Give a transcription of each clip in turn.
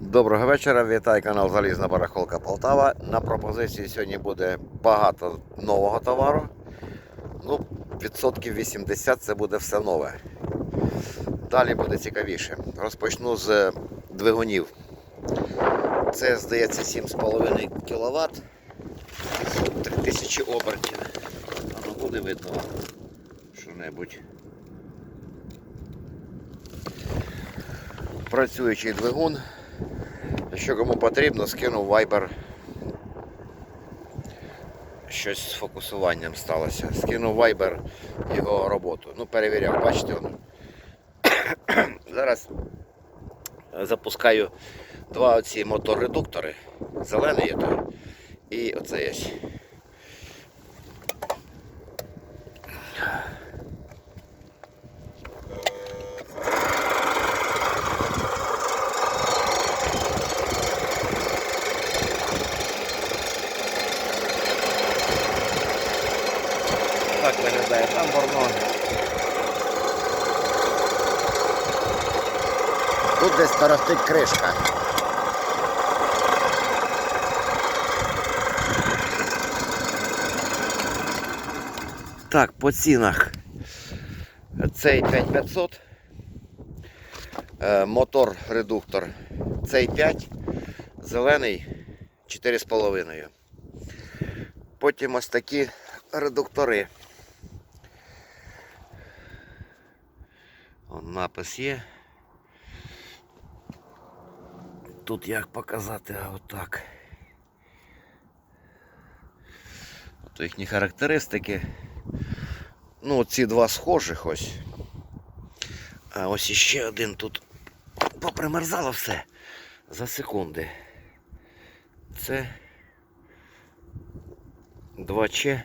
Доброго вечора, вітаю канал Залізна Барахолка Полтава. На пропозиції сьогодні буде багато нового товару. Ну, відсотків 80 це буде все нове. Далі буде цікавіше. Розпочну з двигунів. Це, здається, 7,5 кВт. 3000 обертів. А ну буде видно що-небудь. Працюючий двигун. Якщо кому потрібно, скину вайбер. Щось з фокусуванням сталося. Скину вайбер його роботу. Ну, перевіряв, бачите. Зараз запускаю два оці мотор-редуктори. Зелений і оце є. Виглядає там борно. Тут десь тарахтить кришка. Так, по цінах. Цей 5500. Е, Мотор редуктор. Цей 5. Зелений 4,5. Потім ось такі редуктори. Вон напис є. Тут як показати, а отак. От їхні характеристики. Ну, ці два схожих ось. А ось іще один тут попримерзало все за секунди. Це 2Ч.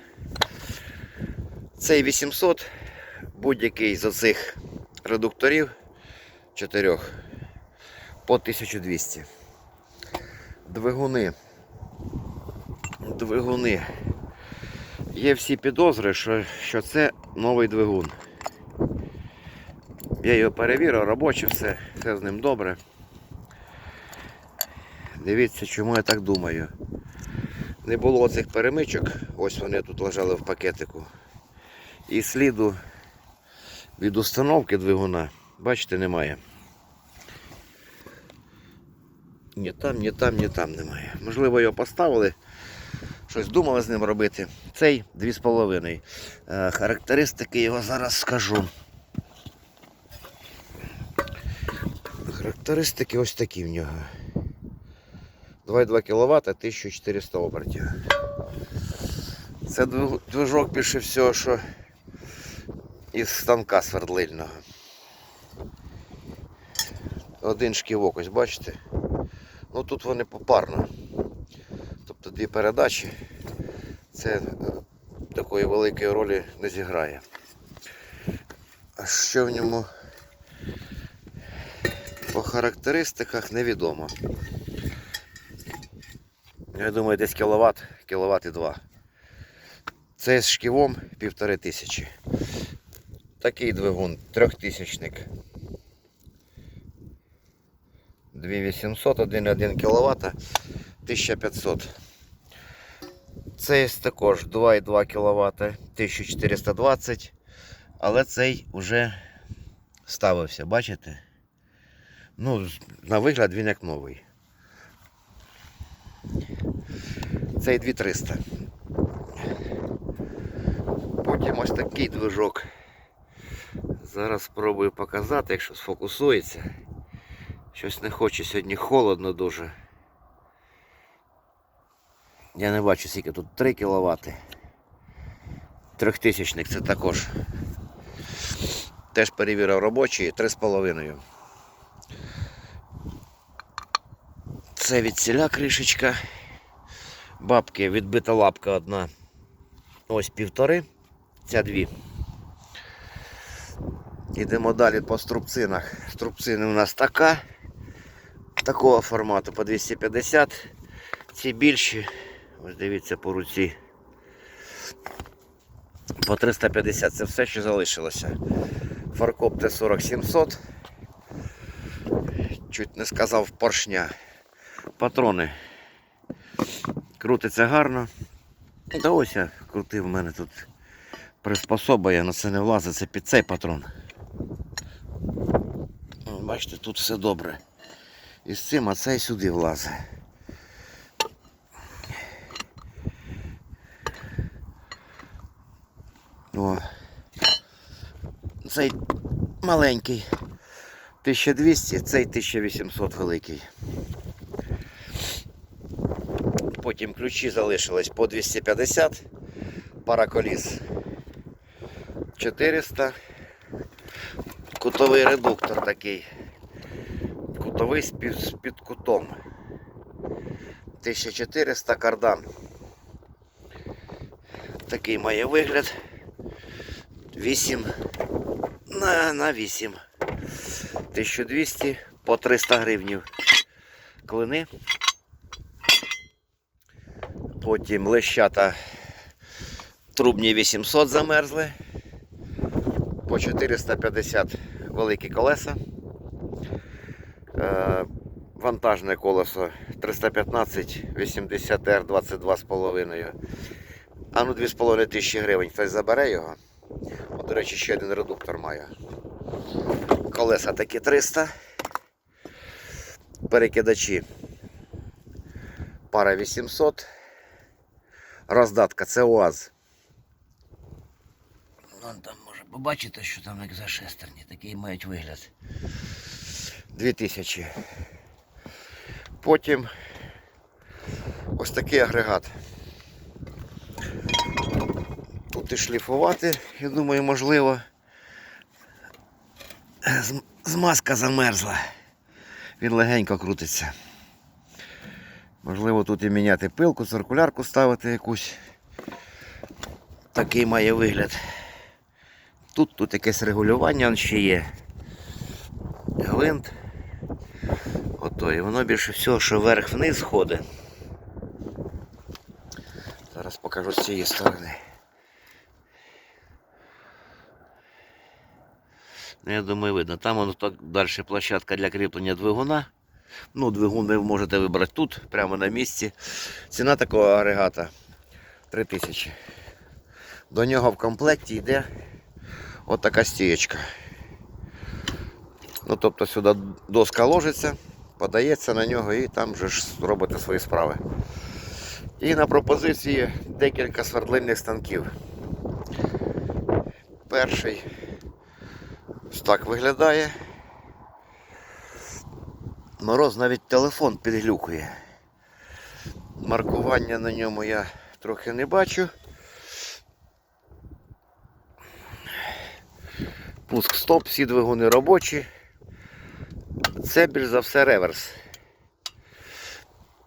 Цей 800, будь-який з оцих редукторів чотирьох по 1200. Двигуни. Двигуни. Є всі підозри, що, що це новий двигун. Я його перевірив, робочий, все, все з ним добре. Дивіться, чому я так думаю. Не було цих перемичок, ось вони тут лежали в пакетику. І сліду від установки двигуна, бачите, немає. Ні там, ні там, ні там немає. Можливо, його поставили, щось думали з ним робити. Цей 2,5. Е, Характеристики його зараз скажу. Характеристики ось такі в нього. 2,2 кВт, 1400 обертів. Це движок більше всього, що із станка свердлильного. Один шківок, ось бачите? Ну тут вони попарно. Тобто дві передачі. Це е, такої великої ролі не зіграє. А що в ньому по характеристиках невідомо. Я думаю, десь кіловат, кіловат і два. Це з шківом півтори тисячі. Такий двигун, трьохтисячник. 2800, 1,1 кВт, 1500. Цей також 2,2 кВт, 1420, але цей вже ставився, бачите? Ну, на вигляд він як новий. Цей 2300. Потім ось такий движок. Зараз спробую показати, якщо сфокусується. Щось не хоче, сьогодні холодно дуже. Я не бачу, скільки тут 3 кВт. Трьохтисячник це також. Теж перевірив робочий, 3,5. Це від ціля кришечка. Бабки відбита лапка одна. Ось півтори, ця дві. Йдемо далі по струбцинах. Струбцини у нас така. Такого формату по 250. Ці більші. Ось дивіться по руці. По 350 це все, що залишилося. Фаркоп Т4700. чуть не сказав поршня. Патрони. Крутиться гарно. Та ось я крутив, в мене тут приспособа, я на це не влазить, це під цей патрон. Бачите, тут все добре. І з цим, а цей сюди влазить. О. Цей маленький 1200, цей 1800 великий. Потім ключі залишились по 250, пара коліс 400, кутовий редуктор такий. Під, з під кутом. 1400 кардан. Такий має вигляд. 8 на, на 8. 1200 по 300 гривнів. Клини. Потім лещата трубні 800 замерзли. По 450 великі колеса. Е, вантажне колесо 315 80 r 22,5. А ну 2,5 тисячі гривень. Хтось забере його. От, до речі, ще один редуктор має. Колеса такі 300. Перекидачі. Пара 800. Роздатка це УАЗ. Вон там може побачити, що там як за шестерні. Такий мають вигляд. 2000. Потім ось такий агрегат. Тут і шліфувати, я думаю, можливо. Змазка замерзла. Він легенько крутиться. Можливо, тут і міняти пилку, циркулярку ставити якусь. Такий має вигляд. Тут, тут якесь регулювання ще є. Гвинт. Ото, і воно більше всього, що вверх-вниз ходить. Зараз покажу з цієї сторони. Ну, я думаю, видно. Там воно так далі площадка для кріплення двигуна. Ну, двигун ви можете вибрати тут, прямо на місці. Ціна такого агрегата 3000. До нього в комплекті йде отака стієчка. Ну, тобто сюди доска ложиться, подається на нього і там вже ж робите свої справи. І на пропозиції декілька свердлильних станків. Перший так виглядає. Мороз навіть телефон підглюкує. Маркування на ньому я трохи не бачу. Пуск стоп, всі двигуни робочі. Це більш за все реверс.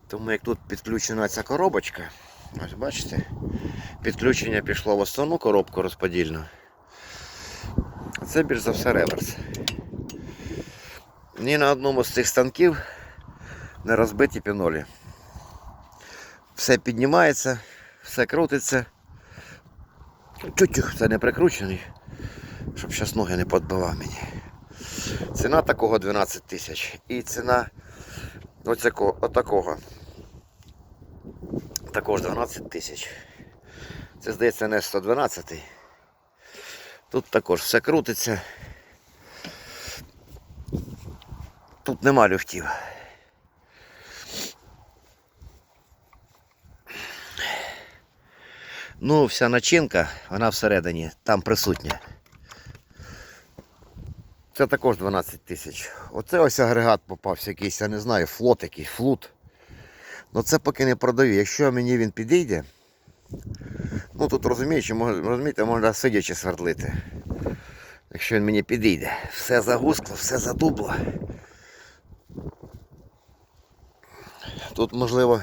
Тому як тут підключена ця коробочка, ось бачите, підключення пішло в основну коробку розподільну. Це більш за все реверс. Ні на одному з цих станків не розбиті пінолі. Все піднімається, все крутиться. Чуть-чуть це не прикручений, щоб зараз ноги не подбивав мені. Ціна такого 12 тисяч. І ціна оцяко- отакого. Також 12 тисяч. Це здається не 112. Тут також все крутиться. Тут нема люфтів. Ну, вся начинка, вона всередині, там присутня. Це також 12 тисяч. Оце ось агрегат попався якийсь, я не знаю, флот якийсь, флут. Ну це поки не продаю. Якщо мені він підійде, ну тут розумієте, розумієте, можна сидячи свердлити. Якщо він мені підійде. Все загускло, все задубло. Тут можливо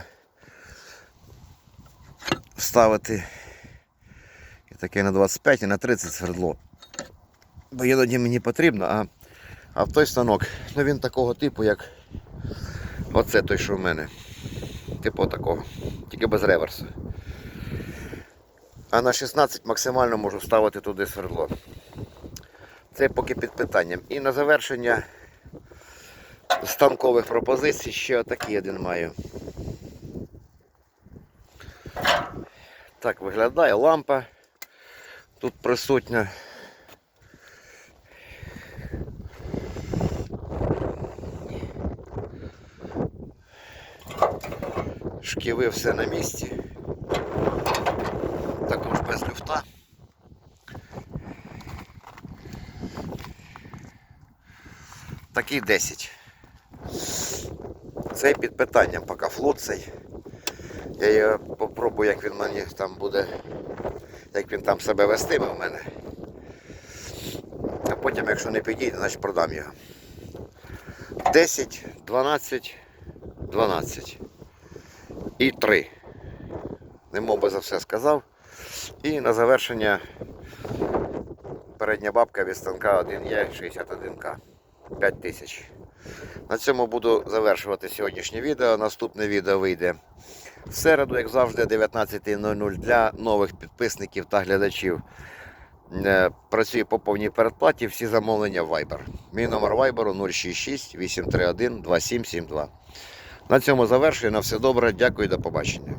вставити таке на 25 і на 30 свердло. Бо іноді мені потрібно, а, а в той станок, ну він такого типу, як оце той, що в мене. Типу такого. Тільки без реверсу. А на 16 максимально можу вставити туди свердло. Це поки під питанням. І на завершення станкових пропозицій ще отакий один маю. Так виглядає лампа. Тут присутня. Шківи все на місці. Також без люфта. Такий 10. Цей під питанням поки флот цей. Я його попробую, як він мені там буде, як він там себе вестиме в мене. А потім, якщо не підійде, значить продам його. 10, 12, 12 і 3. Немов би за все сказав. І на завершення передня бабка від станка 1Е 61К. 5 тисяч. На цьому буду завершувати сьогоднішнє відео. Наступне відео вийде в середу, як завжди, 19.00 для нових підписників та глядачів. Е, Працює по повній передплаті, всі замовлення в Viber. Мій номер Viber 066 831 2772. На цьому завершую. На все добре. Дякую, до побачення.